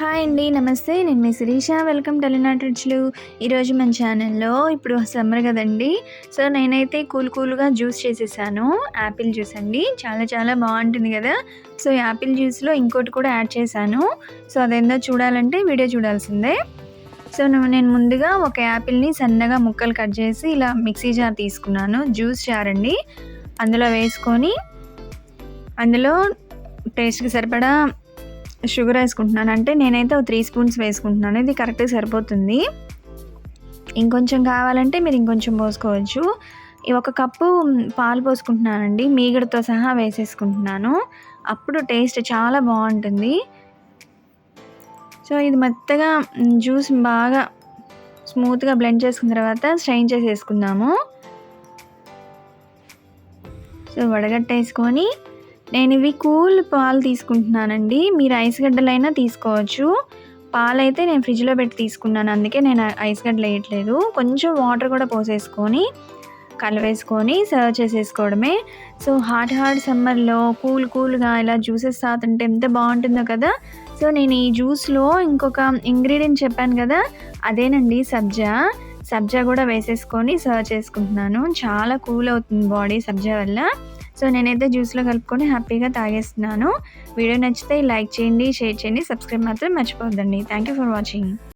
Hi అండి నమస్తే. నేను మీ శిరీష. వెల్కమ్ టెలినాట్ రుచులు ఈరోజు మన ఛానల్లో ఇప్పుడు సమ్మర్ కదండి. సో నేనైతే కూల్ కూల్గా జ్యూస్ చేసేసాను. యాపిల్ జ్యూస్ అండి. చాలా చాలా బాగుంటుంది కదా. సో యాపిల్ జ్యూస్లో ఇంకోటి కూడా యాడ్ చేశాను. సో అదేందో చూడాలంటే వీడియో చూడాల్సిందే. సో నేను ముందుగా ఒక యాపిల్ని సన్నగా ముక్కలు కట్ చేసి ఇలా మిక్సీ జార్ తీసుకున్నాను. జ్యూస్ జార్ అండి. అందులో వేసుకొని అందులో టేస్ట్కి సరిపడా షుగర్ వేసుకుంటున్నాను. అంటే నేనైతే ఒక త్రీ స్పూన్స్ వేసుకుంటున్నాను. ఇది కరెక్ట్గా సరిపోతుంది. ఇంకొంచెం కావాలంటే మీరు ఇంకొంచెం పోసుకోవచ్చు. ఈ ఒక కప్పు పాలు పోసుకుంటున్నానండి. మీగడతో సహా వేసేసుకుంటున్నాను. అప్పుడు టేస్ట్ చాలా బాగుంటుంది. సో ఇది మెత్తగా జ్యూస్ బాగా స్మూత్గా బ్లెండ్ చేసుకున్న తర్వాత స్ట్రైన్ చేసేసుకుందాము. సో వడగట్టేసుకొని నేను ఇవి కూల్ పాలు తీసుకుంటున్నానండి. మీరు ఐస్ గడ్డలైనా తీసుకోవచ్చు. పాలైతే నేను ఫ్రిడ్జ్లో పెట్టి తీసుకున్నాను. అందుకే నేను ఐస్ గడ్డలు వేయట్లేదు. కొంచెం వాటర్ కూడా పోసేసుకొని కలవేసుకొని సర్వ్ చేసేసుకోవడమే. సో హాట్ హాట్ సమ్మర్లో కూల్ కూల్గా ఇలా జ్యూసెస్ తాగుతుంటే ఎంత బాగుంటుందో కదా! సో నేను ఈ జ్యూస్లో ఇంకొక ఇంగ్రీడియంట్ చెప్పాను కదా! అదేనండి సబ్జా. సబ్జా కూడా వేసేసుకొని సర్వ్ చేసుకుంటున్నాను. చాలా కూల్ అవుతుంది బాడీ సబ్జా వల్ల. సో నేనైతే జ్యూస్లో కలుపుకొని హ్యాపీగా తాగేస్తున్నాను. వీడియో నచ్చితే లైక్ చేయండి షేర్ చేయండి సబ్స్క్రైబ్ మాత్రం మర్చిపోద్దండి థ్యాంక్ యూ ఫర్ వాచింగ్